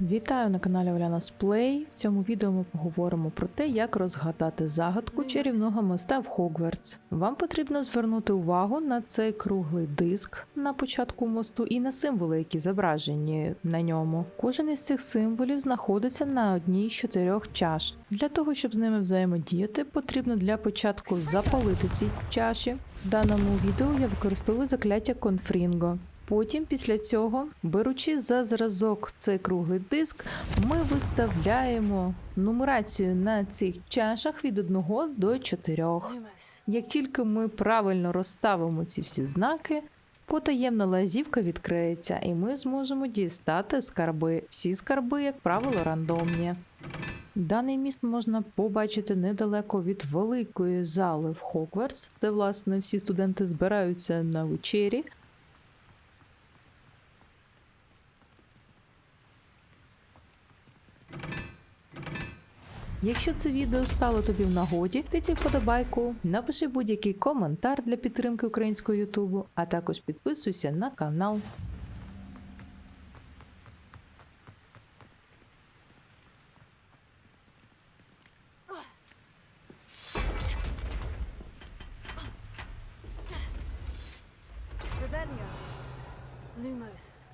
Вітаю на каналі Оляна Плей. В цьому відео ми поговоримо про те, як розгадати загадку чарівного моста в Хогвартс. Вам потрібно звернути увагу на цей круглий диск на початку мосту і на символи, які зображені на ньому. Кожен із цих символів знаходиться на одній з чотирьох чаш. Для того, щоб з ними взаємодіяти, потрібно для початку запалити ці чаші. В даному відео я використовую закляття Конфрінго. Потім, після цього, беручи за зразок цей круглий диск, ми виставляємо нумерацію на цих чашах від 1 до 4. Як тільки ми правильно розставимо ці всі знаки, потаємна лазівка відкриється, і ми зможемо дістати скарби. Всі скарби, як правило, рандомні. Даний міст можна побачити недалеко від великої зали в Хогвартс, де власне всі студенти збираються на вечері. Якщо це відео стало тобі в нагоді, ти вподобайку, напиши будь-який коментар для підтримки українського Ютубу, а також підписуйся на канал. Lumos.